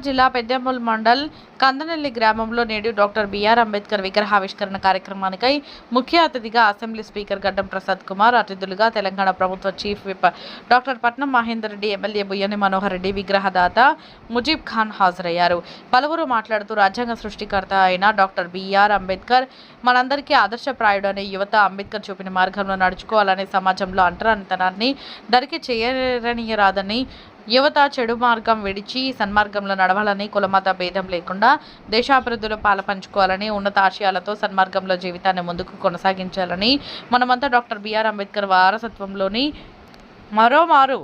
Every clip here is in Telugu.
నిజామాబాద్ జిల్లా పెద్దెమ్మల్ మండల్ కందనెల్లి గ్రామంలో నేడు డాక్టర్ బిఆర్ అంబేద్కర్ విగ్రహావిష్కరణ కార్యక్రమానికై ముఖ్య అతిథిగా అసెంబ్లీ స్పీకర్ గడ్డం ప్రసాద్ కుమార్ అతిథులుగా తెలంగాణ ప్రభుత్వ chief whip doctor Patnam Mahender Reddy MLA Buyyani Manohar Reddy విగ్రహదాత Mujeeb Khan హాజరయ్యారు. పలువురు మాట్లాడుతూ రాజ్యాంగ సృష్టికర్త అయిన డాక్టర్ బిఆర్ అంబేద్కర్ మనందరికీ ఆదర్శప్రాయుడు అనే యువత అంబేద్కర్ చూపిన మార్గంలో నడుచుకోవాలనే సమాజంలో అంటరానితనాన్ని దరికి చేయరనియరాదని యువత చెడు మార్గం విడిచి సన్మార్గంలో నడవాలని కులమత భేదం లేకుండా దేశాభివృద్ధిలో పాలపంచుకోవాలని ఉన్నత ఆశయాలతో సన్మార్గంలో జీవితాన్ని ముందుకు కొనసాగించాలని మనమంతా డాక్టర్ బిఆర్ అంబేద్కర్ వారసత్వంలోని మరోమారు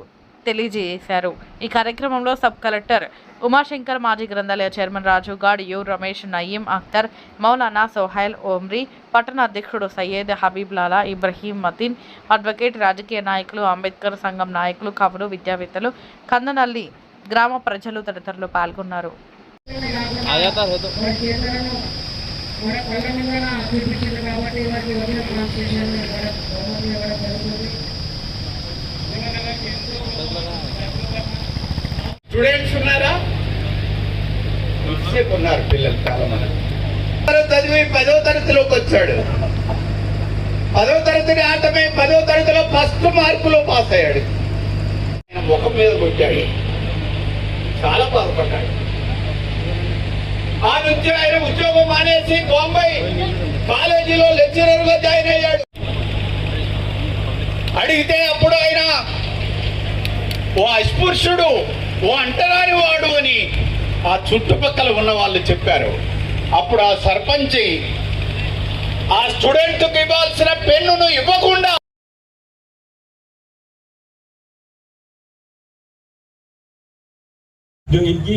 తెలియజేశారు. ఈ కార్యక్రమంలో సబ్ కలెక్టర్ ఉమాశంకర్ మాజీ గ్రంథాలయ చైర్మన్ రాజు గాడ్ యు రమేష్ నయీం అఖ్తర్ మౌలానా సోహైల్ ఓమ్రీ పట్టణ అధ్యక్షుడు సయ్యద్ హబీబ్లాలా ఇబ్రహీం మతిన్ అడ్వకేట్ రాజకీయ నాయకులు అంబేద్కర్ సంఘం నాయకులు కవులు విద్యావేత్తలు కందనల్లి గ్రామ ప్రజలు తదితరులు పాల్గొన్నారు. కాబట్టి ఇచ్చే ఉన్నారు పిల్లలు చాలా మంది చదివి పదో తరగతిలోకి వచ్చాడు. పదో తరగతిని ఆటమే పదో తరగతిలో ఫస్ట్ మార్కులో పాస్ అయ్యాడు. ఆయన ముఖం మీద కొట్టాడు. చాలా బాధపడ్డాడు. ఆ నుంచి ఆయన ఉద్యోగం మానేసి బాంబే కాలేజీలో లెక్చరర్గా జాయిన్ అయ్యాడు. అడిగితే అప్పుడు ఆయన ఓ అస్పృశ్యుడు ఓ అంటరాని వాడు అని ఆ చుట్టుపక్కల ఉన్న వాళ్ళు చెప్పారు అప్పుడు ఆ సర్పంచి ఆ స్టూడెంట్కి ఇవ్వాల్సిన పెన్నును ఇవ్వకుండా जो इनकी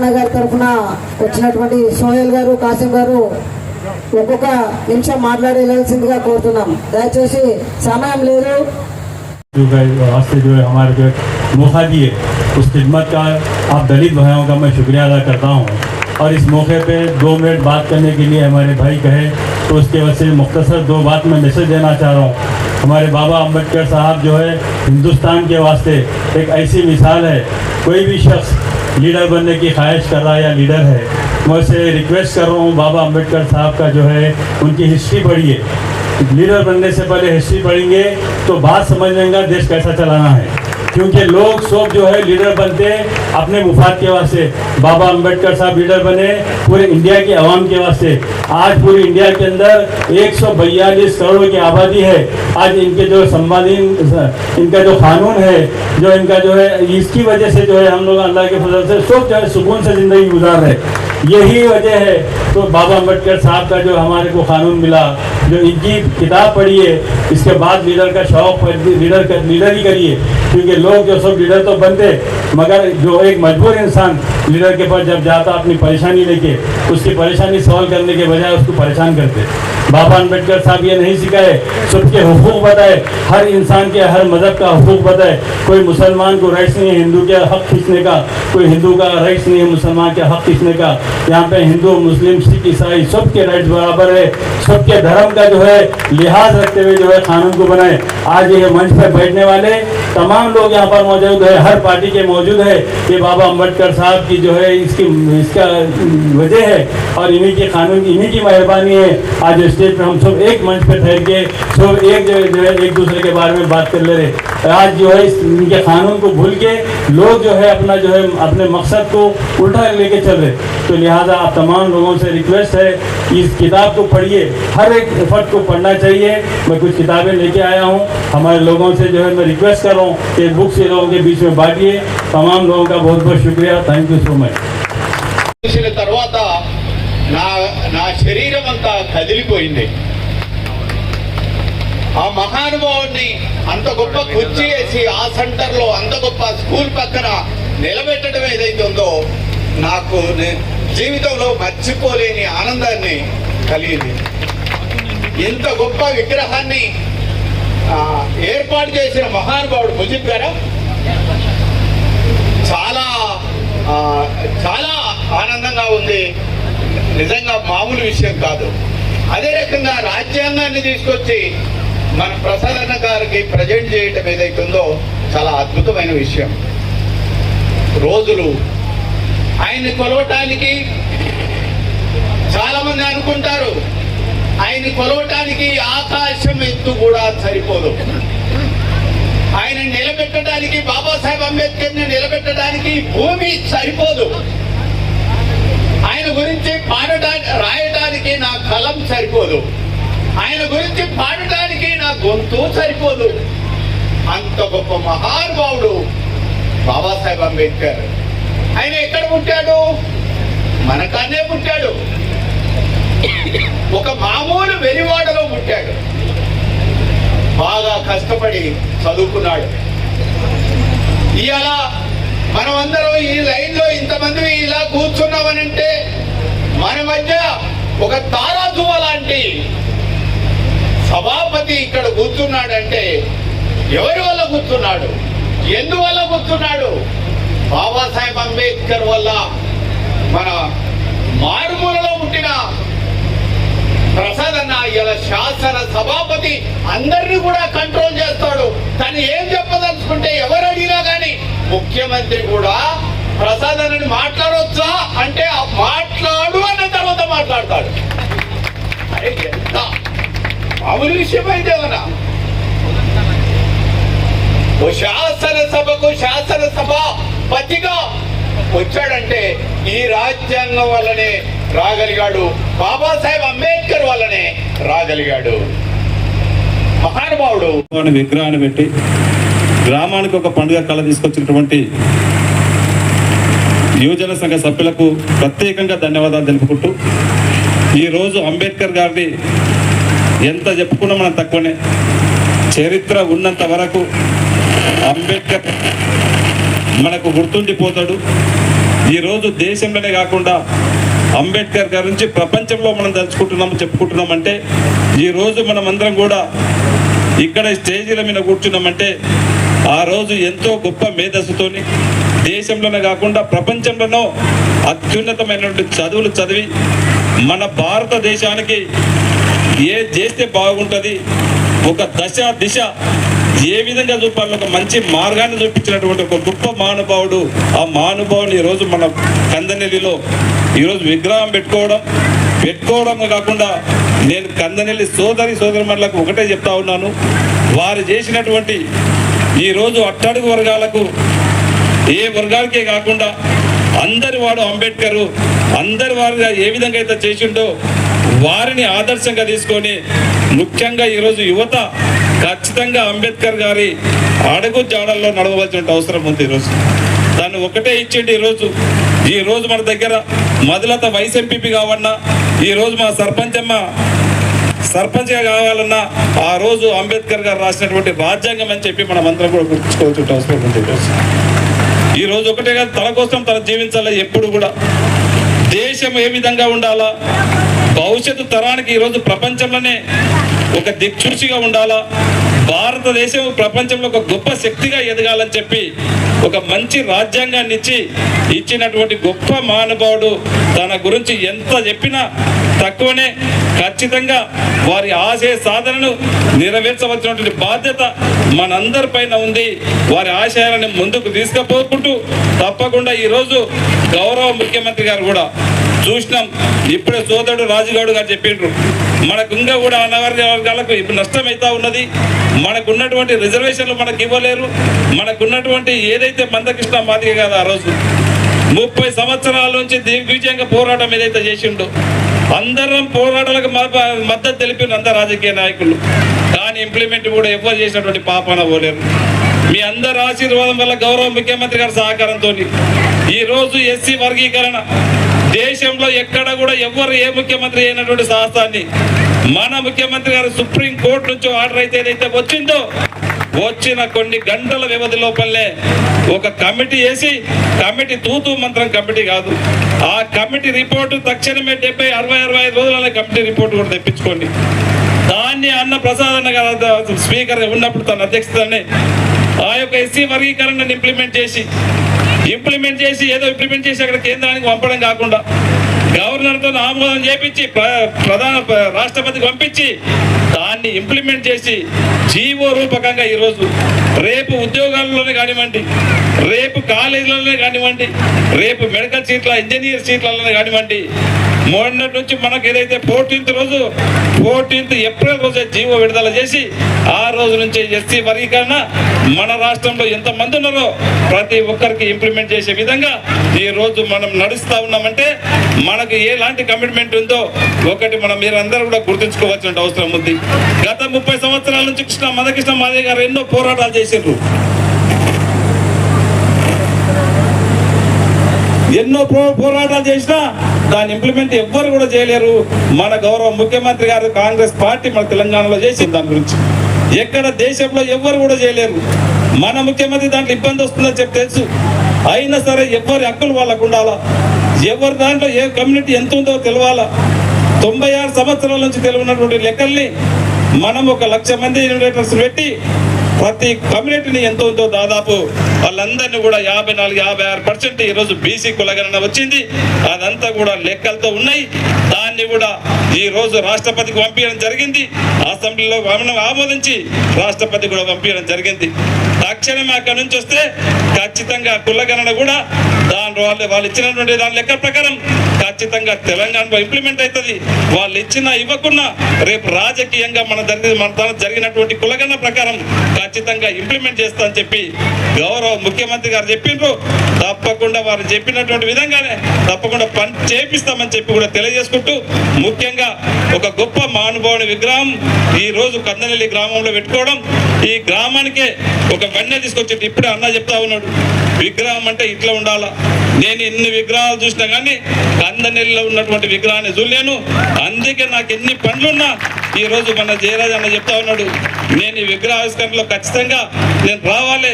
نگر سویل گارم گارش دیکھا ہمارے شکریہ اور اس موقع پہ دو منٹ بات کرنے کے لیے ہمارے بھائی کہے تو اس کے وجہ سے مختصر دو بات میں میسج دینا چاہ رہا ہوں۔ ہمارے بابا امبیڈکر صاحب جو ہے ہندوستان کے واسطے ایک ایسی مثال ہے۔ کوئی بھی شخص لیڈر بننے کی خواہش کر رہا ہے یا لیڈر ہے، میں اسے ریکویسٹ کر رہا ہوں، بابا امبیڈکر صاحب کا جو ہے ان کی ہسٹری پڑھیے۔ لیڈر بننے سے پہلے ہسٹری پڑھیں گے تو بات سمجھ لیں گا دیش کیسا چلانا ہے؟ کیونکہ لوگ سب جو ہے لیڈر بنتے اپنے مفاد کے واسطے۔ بابا امبیڈکر صاحب لیڈر بنے پورے انڈیا کے عوام کے واسطے۔ آج پوری انڈیا کے اندر ایک سو بیالیس کروڑوں کی آبادی ہے۔ آج ان کے جو سمبادین ان کا جو قانون ہے، جو ان کا جو ہے، اس کی وجہ سے جو ہے ہم لوگ اللہ کے فضل سے سب جو ہے سکون سے زندگی گزار رہے یہی وجہ ہے تو بابا امبیڈکر صاحب کا جو ہمارے کو قانون ملا، جو ان کی کتاب ہے، اس کے بعد لیڈر کا شوق لیڈر لیڈر ہی کریے، کیونکہ لوگ جو سب لیڈر تو بنتے، مگر جو ایک مجبور انسان لیڈر کے پاس جب جاتا، اپنی پریشانی لے کے، اس کی پریشانی سالو کرنے کے بجائے اس کو پریشان کرتے۔ بابا امبیڈکر صاحب یہ نہیں سکھائے، سب کے حقوق بتائے۔ ہر انسان کے ہر مذہب کا حقوق بتائے۔ کوئی مسلمان کو رائٹس نہیں ہے ہندو کے حق کھینچنے کا، کوئی ہندو کا رائٹس نہیں ہے مسلمان کے حق کھینچنے کا۔ یہاں پہ ہندو، مسلم، سکھ، عیسائی سب کے رائٹس برابر ہے سب کے دھرم کا جو ہے، لحاظ رکھتے ہوئے جو ہے قانون کو بنائے۔ آج یہ منچ پہ بیٹھنے والے تمام لوگ یہاں پر موجود ہے ہر پارٹی کے موجود ہے یہ بابا امبیڈکر صاحب کی کی جو ہے اس کی اس کا وجہ ہے اور انہی کی قانون انہی کی مہربانی ہے۔ آج اسٹیٹ میں ہم سب ایک منچ پہ ٹھہر کے سب ایک جو ہے ایک دوسرے کے بارے میں بات کر لے رہے آج جو ہے ان کے قانون کو بھول کے لوگ جو ہے اپنا جو ہے اپنے مقصد کو الٹا لے کے چل رہے تو لہٰذا آپ تمام لوگوں سے ریکویسٹ ہے اس کتاب کو پڑھیے۔ ہر ایک فرد کو پڑھنا چاہیے۔ میں کچھ کتابیں لے کے آیا ہوں۔ ہمارے لوگوں سے جو ہے میں ریکویسٹ کر رہا ہوں۔ کہ بک سے لوگوں کے بیچ میں بانٹیے۔ تمام لوگوں کا بہت بہت شکریہ۔ تھینک یو سو మచ్ తర్వాత నా నా శరీరం అంతా కదిలిపోయింది. ఆ మహానుభావుడిని అంత గొప్ప కుర్చీ వేసి ఆ సెంటర్లో అంత గొప్ప స్కూల్ పక్కన నిలబెట్టడం ఏదైతే ఉందో నాకు జీవితంలో మర్చిపోలేని ఆనందాన్ని కలిగింది. ఇంత గొప్ప విగ్రహాన్ని ఏర్పాటు చేసిన మహానుభావుడు ముజిబ్ గారా? చాలా చాలా ఆనందంగా ఉంది. నిజంగా మామూలు విషయం కాదు. అదే రకంగా రాజ్యాంగాన్ని తీసుకొచ్చి మన ప్రసాదన్న గారికి ప్రజెంట్ చేయటం ఏదైతుందో చాలా అద్భుతమైన విషయం. రోజులు ఆయన్ని కొలవటానికి చాలా మంది అనుకుంటారు. ఆయన్ని కొలవటానికి ఆకాశం ఎత్తు కూడా సరిపోదు. ఆయన నిలబెట్టడానికి బాబాసాహెబ్ అంబేద్కర్ని నిలబెట్టడానికి భూమి సరిపోదు. ఆయన గురించి పాడటానికి రాయటానికి నా కలం సరిపోదు. ఆయన గురించి పాడటానికి గొంతు సరిపోదు. అంత గొప్ప మహానుభావుడు బాబాసాహెబ్ అంబేద్కర్. ఆయన ఎక్కడ పుట్టాడు? మన పుట్టాడు. ఒక మామూలు వెలివాడలో పుట్టాడు. బాగా కష్టపడి చదువుకున్నాడు. ఇవాళ మనమందరం ఈ లైన్లో ఇంతమంది ఇలా కూర్చున్నామనంటే మన మధ్య ఒక తారాజువ లాంటి సభాపతి ఇక్కడ కూర్చున్నాడంటే ఎవరి వల్ల కూర్చున్నాడు? ఎందువల్ల కూర్చున్నాడు? బాబాసాహెబ్ అంబేద్కర్ వల్ల. మన మారుమూలలో పుట్టిన ప్రసాద్ అన్న ఇలా శాసన సభాపతి అందరినీ కూడా కంట్రోల్ చేస్తాడు. తను ఏం చెప్పదలుచుకుంటే ఎవరు అడిగినా కానీ ముఖ్యమంత్రి కూడా ప్రసాద్ అన్నని మాట్లాడవచ్చా అంటే మాట్లాడు అన్న తర్వాత మాట్లాడతాడు. అరే ఎంత అమలు విషయం ఓ శాసనసభకు శాసనసభ పతిగా వచ్చాడంటే ఈ రాజ్యాంగం వల్లనే రాగలిగాడు. బాబాసాహెబ్ అంబేద్కర్ వల్లనే రాగలిగాడు. మహానుభావుడు. విగ్రహాన్ని పెట్టి గ్రామానికి ఒక పండుగ కళ తీసుకొచ్చినటువంటి యువజన సంఘ సభ్యులకు ప్రత్యేకంగా ధన్యవాదాలు తెలుపుకుంటూ ఈరోజు అంబేద్కర్ గారిని ఎంత చెప్పుకున్నా మనం తక్కువనే? చరిత్ర ఉన్నంత వరకు అంబేద్కర్ మనకు గుర్తుండిపోతాడు. ఈరోజు దేశంలోనే కాకుండా అంబేద్కర్ గారి నుంచి ప్రపంచంలో మనం తలుచుకుంటున్నాము చెప్పుకుంటున్నామంటే ఈరోజు మనం అందరం కూడా ఇక్కడ స్టేజీల మీద కూర్చున్నామంటే ఆ రోజు ఎంతో గొప్ప మేధస్సుతోని దేశంలోనే కాకుండా ప్రపంచంలోనో అత్యున్నతమైనటువంటి చదువులు చదివి మన భారతదేశానికి ఏ చేస్తే బాగుంటుంది ఒక దశ దిశ ఏ విధంగా చూపాలి ఒక మంచి మార్గాన్ని చూపించినటువంటి ఒక గొప్ప మహానుభావుడు ఆ మహానుభావుని ఈరోజు మన కందనెల్లిలో ఈరోజు విగ్రహం పెట్టుకోవడం పెట్టుకోవడం కాకుండా నేను కందనెల్లి సోదరి సోదరిమణులకు ఒకటే చెప్తా ఉన్నాను. వారు చేసినటువంటి ఈరోజు అట్టడుగు వర్గాలకు ఏ వర్గాలకే కాకుండా అందరి వాడు అంబేద్కర్ అందరి వారుగా ఏ విధంగా అయితే చేసిండో వారిని ఆదర్శంగా తీసుకొని ముఖ్యంగా ఈరోజు యువత ఖచ్చితంగా అంబేద్కర్ గారి అడుగు జాడల్లో నడవవలసిన అవసరం ఉంది ఈరోజు. దాన్ని ఒకటే ఇచ్చిండి ఈరోజు. ఈ రోజు మన దగ్గర మొదలత వైస్ ఎంపీపీ కావన్నా ఈరోజు మా మా సర్పంచమ్మ సర్పంచ్గా కావాలన్నా ఆ రోజు అంబేద్కర్ గారు రాసినటువంటి రాజ్యాంగం అని చెప్పి మనం అందరం కూడా గుర్తుకోవాల్సిన అవసరం ఉంది ఈరోజు. ఈ రోజు ఒకటే కాదు తన కోసం తను జీవించాలి ఎప్పుడు కూడా. దేశం ఏ విధంగా ఉండాలా భవిష్యత్తు తరానికి ఈరోజు ప్రపంచంలోనే ఒక దిక్సూచిగా ఉండాలా భారతదేశం ప్రపంచంలో ఒక గొప్ప శక్తిగా ఎదగాలని చెప్పి ఒక మంచి రాజ్యాంగాన్ని ఇచ్చి ఇచ్చినటువంటి గొప్ప మహానుభావుడు తన గురించి ఎంత చెప్పినా తక్కువనే. ఖచ్చితంగా వారి ఆశయ సాధనను నెరవేర్చవలసినటువంటి బాధ్యత మనందరి పైన ఉంది. వారి ఆశయాలను ముందుకు తీసుకుపోకుంటూ తప్పకుండా ఈరోజు గౌరవ ముఖ్యమంత్రి గారు కూడా చూసినాం. ఇప్పుడే సోదరుడు రాజుగౌడ్ గారు చెప్పిండ్రు. మనకు ఇంకా కూడా అనవర్గ వర్గాలకు ఇప్పుడు నష్టమైతా ఉన్నది. మనకున్నటువంటి రిజర్వేషన్లు మనకు ఇవ్వలేరు. మనకున్నటువంటి ఏదైతే మందకృష్ణ మాదిక కదా ఆ రోజు ముప్పై సంవత్సరాల నుంచి దిగ్విజయంగా పోరాటం ఏదైతే చేసిండో అందరం పోరాటాలకు మ- మద్దతు తెలిపిన అందరు రాజకీయ నాయకులు. కానీ ఇంప్లిమెంట్ కూడా ఎవరు చేసినటువంటి పాపన పోలేరు. మీ అందరి ఆశీర్వాదం వల్ల గౌరవ ముఖ్యమంత్రి గారి సహకారంతో ఈ రోజు ఎస్సీ వర్గీకరణ దేశంలో ఎక్కడ కూడా ఎవరు ఏ ముఖ్యమంత్రి అయినటువంటి సాహసాన్ని మన ముఖ్యమంత్రి గారు సుప్రీం కోర్టు నుంచి ఆర్డర్ అయితే ఏదైతే వచ్చిందో వచ్చిన కొన్ని గంటల వ్యవధి లోపలనే ఒక కమిటీ వేసి కమిటీ తూతు మంత్రం కమిటీ కాదు. ఆ కమిటీ రిపోర్టు తక్షణమే డెబ్బై అరవై అరవై ఐదు రోజుల కమిటీ రిపోర్ట్ కూడా తెప్పించుకోండి. దాన్ని అన్న ప్రసాద్ అన్న గారు స్పీకర్ ఉన్నప్పుడు తన అధ్యక్షతనే ఆ యొక్క ఎస్సీ వర్గీకరణను ఇంప్లిమెంట్ చేసి ఇంప్లిమెంట్ చేసి ఏదో ఇంప్లిమెంట్ చేసి అక్కడ కేంద్రానికి పంపడం కాకుండా గవర్నర్తో ఆమోదం చేపించి ప్ర- ప్రధాన రాష్ట్రపతికి పంపించి దాన్ని ఇంప్లిమెంట్ చేసి జీవో రూపకంగా ఈరోజు రేపు ఉద్యోగాల్లోనే కానివ్వండి. రేపు కాలేజీలలోనే కానివ్వండి రేపు మెడికల్ సీట్ల ఇంజనీర్ సీట్లలోనే కానివ్వండి మొన్నటి నుంచి మనకు ఏదైతే ఫోర్టీన్త్ రోజు ఫోర్టీన్త్ ఏప్రిల్ రోజు జీవో విడుదల చేసి ఆ రోజు నుంచి ఎస్సీ వర్గీకరణ మన రాష్ట్రంలో ఎంతమంది ఉన్నారో ప్రతి ఒక్కరికి ఇంప్లిమెంట్ చేసే విధంగా ఈ రోజు మనం నడుస్తూ ఉన్నామంటే మనకు ఎలాంటి కమిట్మెంట్ ఉందో ఒకటి మనం మీరందరూ కూడా గుర్తుంచుకోవాల్సిన అవసరం ఉంది. గత ముప్పై సంవత్సరాల నుంచి కృష్ణ మదకృష్ణ మాదే గారు ఎన్నో పోరాటాలు చేసిండ్రు. ఎన్నో పో- పోరాటాలు చేసినా దాన్ని ఇంప్లిమెంట్ ఎవ్వరు కూడా చేయలేరు. మన గౌరవ ముఖ్యమంత్రి గారు కాంగ్రెస్ పార్టీ మన తెలంగాణలో చేసింది దాని గురించి. ఎక్కడ దేశంలో ఎవ్వరు కూడా చేయలేరు. మన ముఖ్యమంత్రి దాంట్లో ఇబ్బంది వస్తుందని చెప్పి తెలుసు. అయినా సరే ఎవరి హక్కులు వాళ్ళకు ఉండాలా? ఎవరి దాంట్లో ఏ కమ్యూనిటీ ఎంత ఉందో తెలవాలా? తొంభై ఆరు సంవత్సరాల నుంచి తెలియనటువంటి లెక్కల్ని మనం ఒక లక్ష మంది ఇన్వెటర్స్ పెట్టి ప్రతి కమ్యూనిటీని ఎంతో ఉందో దాదాపు వాళ్ళందరినీ కూడా యాభై నాలుగు యాభై ఆరు పర్సెంట్ ఈరోజు బీసీ కులగణన వచ్చింది. అదంతా కూడా లెక్కలతో ఉన్నాయి. దాన్ని కూడా ఈ రోజు రాష్ట్రపతికి పంపించడం జరిగింది. అసెంబ్లీలో మనం ఆమోదించి రాష్ట్రపతి కూడా పంపించడం జరిగింది. తక్షణమే అక్కడి నుంచి వస్తే ఖచ్చితంగా కులగణన కూడా దాని వాళ్ళు వాళ్ళు ఇచ్చినటువంటి దాని లెక్క ప్రకారం ఖచ్చితంగా తెలంగాణలో ఇంప్లిమెంట్ అవుతుంది. వాళ్ళు ఇచ్చినా ఇవ్వకున్నా రేపు రాజకీయంగా మన జరిగిన మన తన జరిగినటువంటి కులగణన ప్రకారం ఖచ్చితంగా ఇంప్లిమెంట్ చేస్తా అని చెప్పి గౌరవ ముఖ్యమంత్రి గారు చెప్పిండ్రు. తప్పకుండా వారు చెప్పినటువంటి విధంగానే తప్పకుండా పని చేపిస్తామని చెప్పి కూడా తెలియజేసుకుంటూ ముఖ్యంగా ఒక గొప్ప మానుభావుని విగ్రహం ఈ రోజు కందనెల్లి గ్రామంలో పెట్టుకోవడం. ఈ గ్రామానికే ఒక వన్య తీసుకొచ్చి ఇప్పుడే అన్న చెప్తా ఉన్నాడు. విగ్రహం అంటే ఇట్లా ఉండాలా? నేను ఎన్ని విగ్రహాలు చూసినా కానీ కందనెల్లిలో ఉన్నటువంటి విగ్రహాన్ని చూడలేను. అందుకే నాకు ఎన్ని పనులున్నా ఈరోజు మన జయరాజ్ అన్న చెప్తా ఉన్నాడు నేను ఈ విగ్రహావిష్కరణలో ఖచ్చితంగా నేను రావాలి.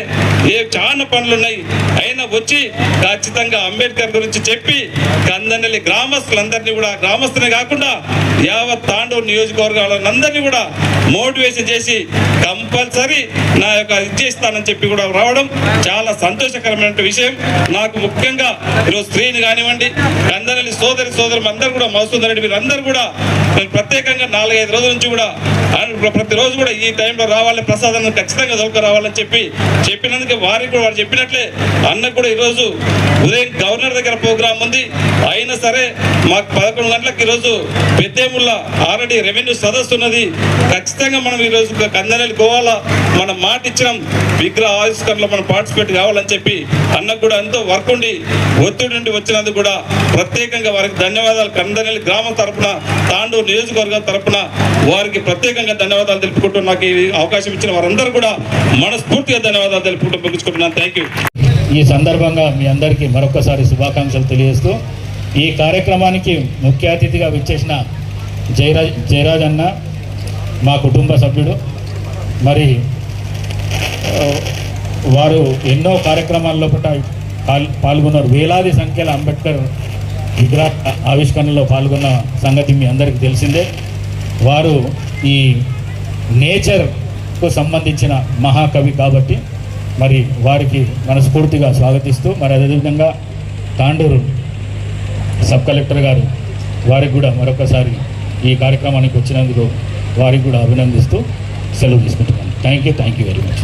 ఏ చాలా పనులు ఉన్నాయి అయినా వచ్చి ఖచ్చితంగా అంబేద్కర్ గురించి చెప్పి కందనెల్లి గ్రామస్తులందరినీ కూడా గ్రామస్తులే కాకుండా యావత్ తాండూరు నియోజకవర్గాలందరినీ కూడా మోటివేషన్ చేసి కంపల్సరీ నా యొక్క ఇది చేస్తానని చెప్పి కూడా రావడం చాలా సంతోషకరమైన విషయం. నాకు ముఖ్యంగా ఈరోజు స్త్రీని కానివ్వండి అందరి సోదరి సోదరు అందరూ కూడా మస్తుందండి మీరందరూ కూడా ప్రత్యేకంగా నాలుగైదు రోజుల నుంచి కూడా ప్రతిరోజు కూడా ఈ టైంలో రావాలి ప్రసాదం ఖచ్చితంగా చదువుకు రావాలని చెప్పి చెప్పినందుకు వారికి కూడా వారు చెప్పినట్లే అన్నకు కూడా ఈరోజు ఉదయం గవర్నర్ దగ్గర ప్రోగ్రామ్ ఉంది. అయినా సరే మాకు పదకొండు గంటలకు ఈరోజు పెద్దేముళ్ళ ఆల్రెడీ రెవెన్యూ సదస్సు ఉన్నది. ఖచ్చితంగా మనం ఈరోజు కందనెల్లి పోవాలా మనం మాట ఇచ్చినాం విగ్రహ ఆవిష్కరణలో మనం పార్టిసిపేట్ కావాలని చెప్పి అన్నకు కూడా ఎంతో వర్క్ ఉండి ఒత్తిడి నుండి వచ్చినందుకు కూడా ప్రత్యేకంగా వారికి ధన్యవాదాలు. కందనెల్లి గ్రామం తరపున తాండూరు నియోజకవర్గం తరపున వారికి ప్రత్యేకంగా ధన్యవాదాలు తెలుపుకుంటూ నాకు ఈ అవకాశం ఇచ్చిన వారందరూ కూడా మనస్ఫూర్తిగా ధన్యవాదాలు తెలుపుకుంటూ ముగించుకుంటున్నాను. థ్యాంక్ ఈ సందర్భంగా మీ అందరికీ మరొకసారి శుభాకాంక్షలు తెలియజేస్తూ ఈ కార్యక్రమానికి ముఖ్య అతిథిగా విచ్చేసిన జయరాజ్ జయరాజ్ అన్న మా కుటుంబ సభ్యుడు. మరి వారు ఎన్నో కార్యక్రమాల్లో పాల్ పాల్గొన్నారు. వేలాది సంఖ్యలో అంబేద్కర్ విగ్రహ ఆవిష్కరణలో పాల్గొన్న సంగతి మీ అందరికీ తెలిసిందే. వారు ఈ నేచర్కు సంబంధించిన మహాకవి కాబట్టి మరి వారికి మనస్ఫూర్తిగా స్వాగతిస్తూ మరి అదేవిధంగా తాండూరు సబ్ కలెక్టర్ గారు వారికి కూడా మరొకసారి ఈ కార్యక్రమానికి వచ్చినందుకు వారికి కూడా అభినందిస్తూ సెలవు తీసుకుంటున్నాను. Thank you thank you very much.